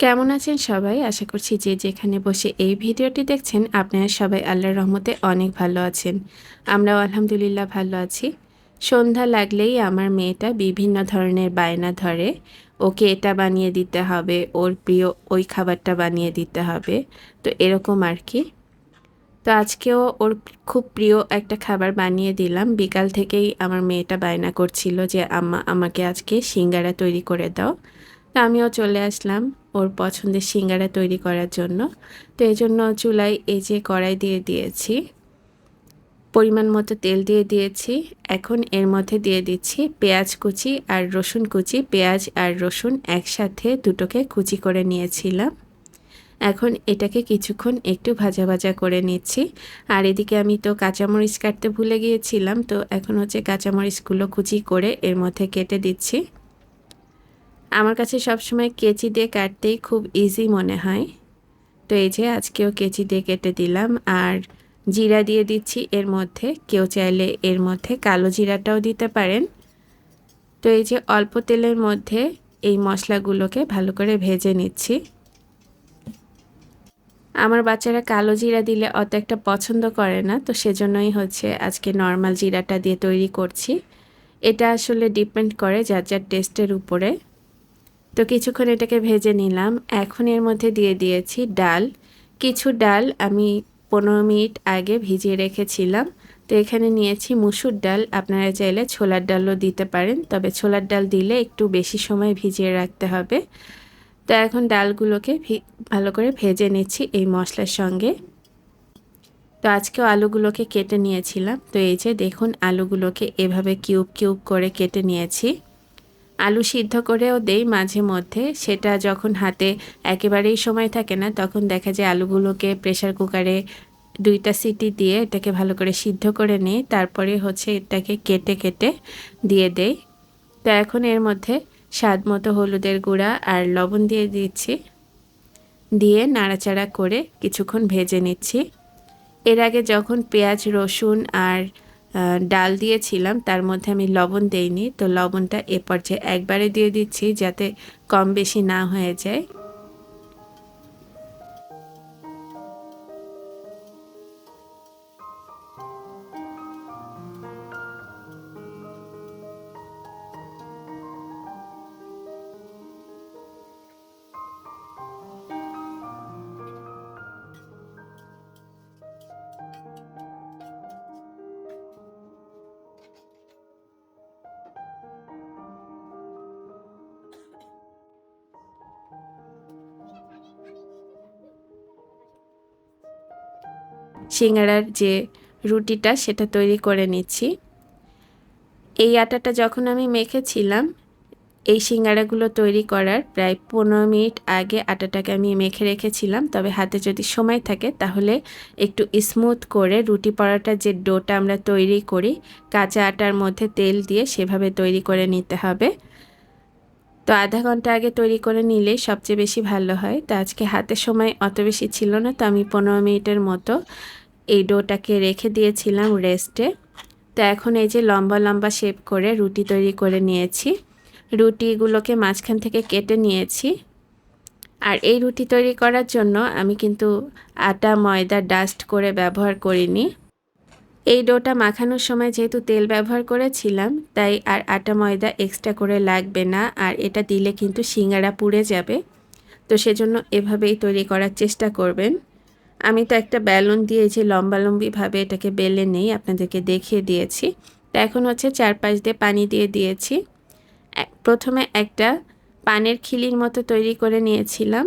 কেমন আছেন সবাই? আশা করছি যে যেখানে বসে এই ভিডিওটি দেখছেন, আপনারা সবাই আল্লাহর রহমতে অনেক ভালো আছেন। আমরাও আলহামদুলিল্লাহ ভালো আছি। সন্ধ্যা লাগলেই আমার মেয়েটা বিভিন্ন ধরনের বায়না ধরে। ওকে এটা বানিয়ে দিতে হবে, ওর প্রিয় ওই খাবারটা বানিয়ে দিতে হবে। তো এরকম আর কি। তো আজকেও ওর খুব প্রিয় একটা খাবার বানিয়ে দিলাম। বিকাল থেকেই আমার মেয়েটা বায়না করছিল যে, আম্মা, আমাকে আজকে সিঙ্গারা তৈরি করে দাও। তো আমিও চলে আসলাম ওর পছন্দের সিঙ্গারা তৈরি করার জন্য। তো এই জন্য চুলায় এই যে কড়াই দিয়ে দিয়েছি, পরিমাণ মতো তেল দিয়ে দিয়েছি। এখন এর মধ্যে দিয়ে দিচ্ছি পেঁয়াজ কুচি আর রসুন কুচি। পেঁয়াজ আর রসুন একসাথে দুটোকে কুচি করে নিয়েছিলাম। এখন এটাকে কিছুক্ষণ একটু ভাজা ভাজা করে নিচ্ছি। আর এদিকে আমি তো কাঁচামরিচ কাটতে ভুলে গিয়েছিলাম, তো এখন হচ্ছে কাঁচামরিচগুলো কুচি করে এর মধ্যে কেটে দিচ্ছি। আমার কাছে সবসময় কেচি দিয়ে কাটতেই খুব ইজি মনে হয়। তো এই যে আজকেও কেচি দিয়ে কেটে দিলাম আর জিরা দিয়ে দিচ্ছি এর মধ্যে। কেউ চাইলে এর মধ্যে কালো জিরাটাও দিতে পারেন। তো এই যে অল্প তেলের মধ্যে এই মশলাগুলোকে ভালো করে ভেজে নিচ্ছি। আমার বাচ্চারা কালো জিরা দিলে অত একটা পছন্দ করে না, তো সেজন্যই হচ্ছে আজকে নর্মাল জিরাটা দিয়ে তৈরি করছি। এটা আসলে ডিপেন্ড করে যার যার টেস্টের উপরে। তো কিছুক্ষণ এটাকে ভেজে নিলাম। এখন এর মধ্যে দিয়ে দিয়েছি ডাল। কিছু ডাল আমি পনেরো মিনিট আগে ভিজিয়ে রেখেছিলাম। তো এখানে নিয়েছি মুসুর ডাল। আপনারা চাইলে ছোলার ডালও দিতে পারেন, তবে ছোলার ডাল দিলে একটু বেশি সময় ভিজিয়ে রাখতে হবে। তো এখন ডালগুলোকে ভালো করে ভেজে নিচ্ছি এই মশলার সঙ্গে। তো আজকেও আলুগুলোকে কেটে নিয়েছিলাম। তো এই যে দেখুন, আলুগুলোকে এভাবে কিউব কিউব করে কেটে নিয়েছি। আলু সিদ্ধ করেও দেই মাঝে মধ্যে। সেটা যখন হাতে একেবারেই সময় থাকে না, তখন দেখা যায় আলুগুলোকে প্রেশার কুকারে দুইটা সিটি দিয়ে এটাকে ভালো করে সিদ্ধ করে নিই। তারপরে হচ্ছে এটাকে কেটে কেটে দিয়ে দেই। তো এখন এর মধ্যে স্বাদ মতো হলুদের গুঁড়া আর লবণ দিয়ে দিচ্ছি। দিয়ে নাড়াচাড়া করে কিছুক্ষণ ভেজে নিচ্ছি। এর আগে যখন পেঁয়াজ, রসুন আর ডাল দিয়েছিলাম, তার মধ্যে আমি লবণ দেইনি। তো লবণটা এ পর্যায়ে একবারে দিয়ে দিচ্ছি যাতে কম বেশি না হয়ে যায়। সিঙ্গারার যে রুটিটা সেটা তৈরি করে নিচ্ছি। এই আটাটা যখন আমি মেখেছিলাম, এই সিঙ্গারাগুলো তৈরি করার প্রায় পনেরো মিনিট আগে আটাটাকে আমি মেখে রেখেছিলাম। তবে হাতে যদি সময় থাকে, তাহলে একটু স্মুথ করে রুটি পরাটার যে ডোটা আমরা তৈরি করি, কাঁচা আটার মধ্যে তেল দিয়ে সেভাবে তৈরি করে নিতে হবে। তো আধা ঘণ্টা আগে তৈরি করে নিলেই সবচেয়ে বেশি ভালো হয়। তো আজকে হাতে সময় অত বেশি ছিল না, তো আমি পনেরো মিনিটের মতো এই ডোটাকে রেখে দিয়েছিলাম রেস্টে। তো এখন এই যে লম্বা লম্বা শেপ করে রুটি তৈরি করে নিয়েছি। রুটিগুলোকে মাঝখান থেকে কেটে নিয়েছি। আর এই রুটি তৈরি করার জন্য আমি কিন্তু আটা, ময়দা ডাস্ট করে ব্যবহার করিনি। এই ডোটা মাখানোর সময় যেহেতু তেল ব্যবহার করেছিলাম, তাই আর আটা, ময়দা এক্সট্রা করে লাগবে না। আর এটা দিলে কিন্তু সিঙ্গারা পুড়ে যাবে। তো সেজন্য এভাবেই তৈরি করার চেষ্টা করবেন। আমি তো একটা ব্যালুন দিয়ে যে লম্বালম্বিভাবে এটাকে বেলে নেই, আপনাদেরকে দেখিয়ে দিয়েছি। তো এখন হচ্ছে চারপাশ দিয়ে পানি দিয়ে দিয়েছি। প্রথমে একটা পানের খিলির মতো তৈরি করে নিয়েছিলাম।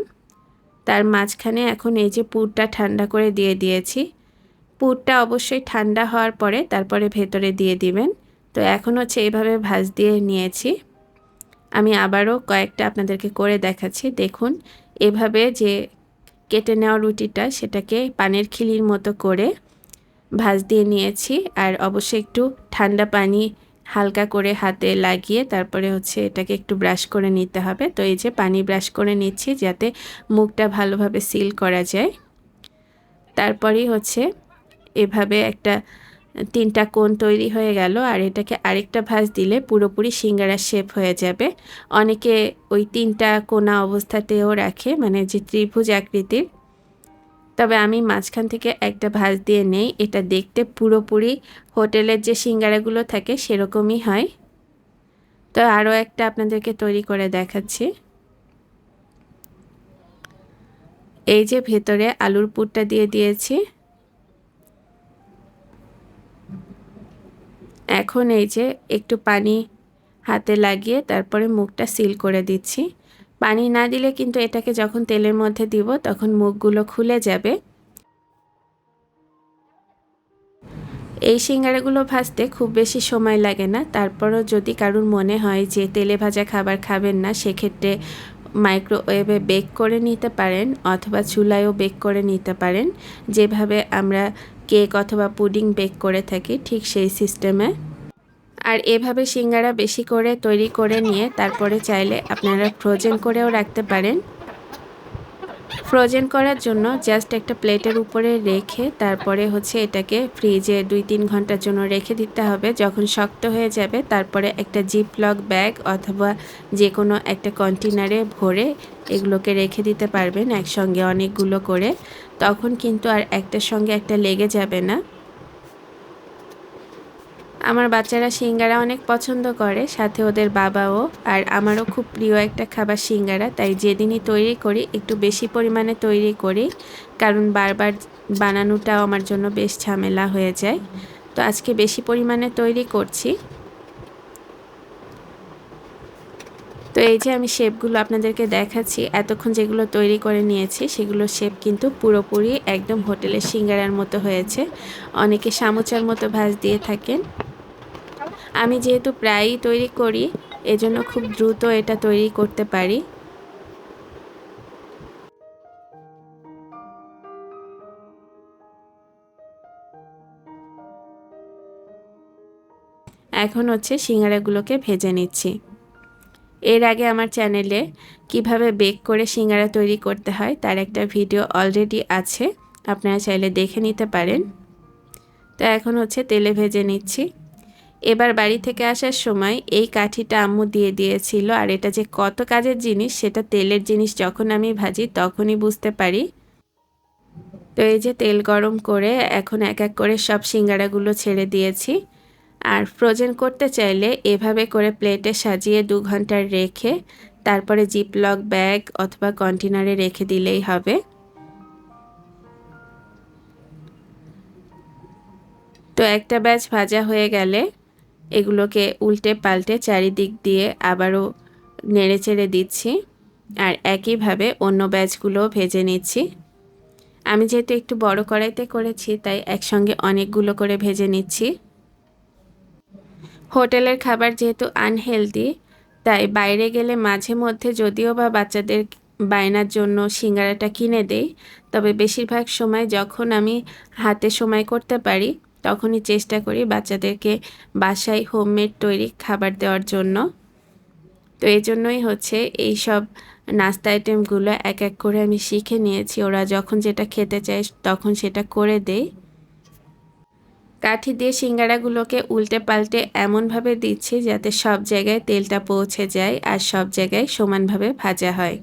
তার মাঝখানে এখন এই যে পুরটা ঠান্ডা করে দিয়ে দিয়েছি। পুরটা অবশ্যই ঠান্ডা হওয়ার পরে তারপরে ভেতরে দিয়ে দিবেন। তো এখন হচ্ছে এইভাবে ভাজ দিয়ে নিয়েছি। আমি আবারও কয়েকটা আপনাদেরকে করে দেখাচ্ছি। দেখুন, এভাবে যে কেটে নেওয়া রুটিটা সেটাকে পানের খিলির মতো করে ভাজ দিয়ে নিয়েছি। আর অবশ্যই একটু ঠান্ডা পানি হালকা করে হাতে লাগিয়ে তারপরে হচ্ছে এটাকে একটু ব্রাশ করে নিতে হবে। তো এই যে পানি ব্রাশ করে নিচ্ছি যাতে মুখটা ভালোভাবে সিল করা যায়। তারপরেই হচ্ছে এভাবে একটা তিনটা কোণ তৈরি হয়ে গেল আর এটাকে আরেকটা ভাঁজ দিলে পুরোপুরি সিঙ্গারার শেপ হয়ে যাবে। অনেকে ওই তিনটা কোনা অবস্থাতেও রাখে মানে যে ত্রিভুজ আকৃতির। তবে আমি মাঝখান থেকে একটা ভাঁজ দিয়ে নেই, এটা দেখতে পুরোপুরি হোটেলের যে সিঙ্গারাগুলো থাকে সেরকমই হয়। তো আরও একটা আপনাদেরকে তৈরি করে দেখাচ্ছি। এই যে ভেতরে আলুর পুরটা দিয়ে দিয়েছি। এখন এই যে একটু পানি হাতে লাগিয়ে তারপরে মুখটা সিল করে দিচ্ছি। পানি না দিলে কিন্তু এটাকে যখন তেলের মধ্যে দিব তখন মুখগুলো খুলে যাবে। এই সিঙ্গারাগুলো ভাজতে খুব বেশি সময় লাগে না। তারপরও যদি কারুর মনে হয় যে তেলে ভাজা খাবার খাবেন না, সেক্ষেত্রে মাইক্রোওয়েভে বেক করে নিতে পারেন অথবা চুলায়ও বেক করে নিতে পারেন। যেভাবে আমরা কেক অথবা পুডিং বেক করে থাকি ঠিক সেই সিস্টেমে। আর এভাবে সিঙ্গারা বেশি করে তৈরি করে নিয়ে তারপরে চাইলে আপনারা ফ্রোজেন করেও রাখতে পারেন। ফ্রোজেন করার জন্য জাস্ট একটা প্লেটের উপরে রেখে তারপরে হচ্ছে এটাকে ফ্রিজে দুই তিন ঘণ্টার জন্য রেখে দিতে হবে। যখন শক্ত হয়ে যাবে, তারপরে একটা জিপ লক ব্যাগ অথবা যে কোনো একটা কন্টেনারে ভরে এগুলোকে রেখে দিতে পারবেন একসঙ্গে অনেকগুলো করে। তখন কিন্তু আর একটার সঙ্গে একটা লেগে যাবে না। আমার বাচ্চারা সিঙ্গারা অনেক পছন্দ করে, সাথে ওদের বাবাও, আর আমারও খুব প্রিয় একটা খাবার সিঙ্গারা, তাই যেদিনই তৈরি করি, একটু বেশি পরিমাণে তৈরি করি, কারণ বারবার বানানোটাও আমার জন্য বেশ ঝামেলা হয়ে যায়। তো আজকে বেশি পরিমাণে তৈরি করছি। তো এই যে আমি শেপগুলো আপনাদেরকে দেখাচ্ছি, এতক্ষণ যেগুলো তৈরি করে নিয়েছি, সেগুলো শেপ কিন্তু পুরোপুরি একদম হোটেলের সিঙ্গারার মতো হয়েছে। অনেকে সামোচার মতো ভাজ দিয়ে থাকেন। আমি যেহেতু প্রায়ই তৈরি করি, এজন্য খুব দ্রুত এটা তৈরি করতে পারি। এখন হচ্ছে সিঙ্গারাগুলোকে ভেজে নিচ্ছি। এর আগে আমার চ্যানেলে কীভাবে বেক করে সিঙ্গারা তৈরি করতে হয়, তার একটা ভিডিও অলরেডি আছে, আপনারা চাইলে দেখে নিতে পারেন। তো এখন হচ্ছে তেলে ভেজে নিচ্ছি। এবার বাড়ি থেকে আসার সময় এই কাঠিটা আম্মু দিয়ে দিয়েছিল। আর এটা যে কত কাজের জিনিস, সেটা তেলের জিনিস যখন আমি ভাজি তখনই বুঝতে পারি। তো এই যে তেল গরম করে এখন এক এক করে সব সিঙ্গারাগুলো ছেড়ে দিয়েছি। আর ফ্রোজেন করতে চাইলে এভাবে করে প্লেটে সাজিয়ে দু ঘণ্টার রেখে তারপরে জিপলক ব্যাগ অথবা কন্টেনারে রেখে দিলেই হবে। তো একটা ব্যাচ ভাজা হয়ে গেলে এগুলোকে উল্টে পাল্টে চারিদিক দিয়ে আবারও নেড়ে চেড়ে দিচ্ছি আর একইভাবে অন্য ব্যাচগুলো ভেজে নিচ্ছি। আমি যেহেতু একটু বড় কড়াইতে করেছি, তাই একসঙ্গে অনেকগুলো করে ভেজে নিচ্ছি। হোটেলের খাবার যেহেতু আনহেলদি, তাই বাইরে গেলে মাঝে মধ্যে যদিও বা বাচ্চাদের বায়নার জন্য সিঙ্গারাটা কিনে দেই, তবে বেশিরভাগ সময় যখন আমি হাতে সময় করতে পারি তখনই চেষ্টা করি বাচ্চাদেরকে বাসায় হোমমেড তৈরি খাবার দেওয়ার জন্য। তো এই জন্যই হচ্ছে এই সব নাস্তা আইটেমগুলো এক এক করে আমি শিখে নিয়েছি। ওরা যখন যেটা খেতে চায় তখন সেটা করে দেয়। কাঠি দিয়ে সিঙ্গারাগুলোকে উল্টে পাল্টে এমনভাবে দিচ্ছি যাতে সব জায়গায় তেলটা পৌঁছে যায় আর সব জায়গায় সমানভাবে ভাজা হয়।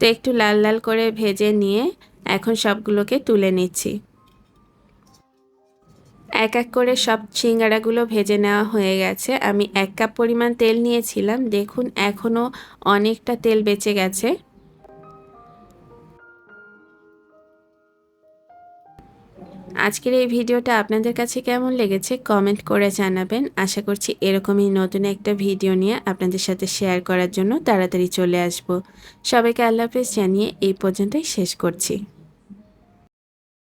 তো একটু লাল লাল করে ভেজে নিয়ে এখন সবগুলোকে তুলে নিচ্ছি। এক এক করে সব সিঙ্গারাগুলো ভেজে নেওয়া হয়ে গেছে। আমি এক কাপ পরিমাণ তেল নিয়েছিলাম। দেখুন এখনও অনেকটা তেল বেঁচে গেছে। আজকের এই ভিডিওটা আপনাদের কাছে কেমন লেগেছে কমেন্ট করে জানাবেন। আশা করছি এরকমই নতুন একটা ভিডিও নিয়ে আপনাদের সাথে শেয়ার করার জন্য তাড়াতাড়ি চলে আসব। সবাইকে আল্লাহ হাফেজ জানিয়ে এই পর্যন্তই শেষ করছি।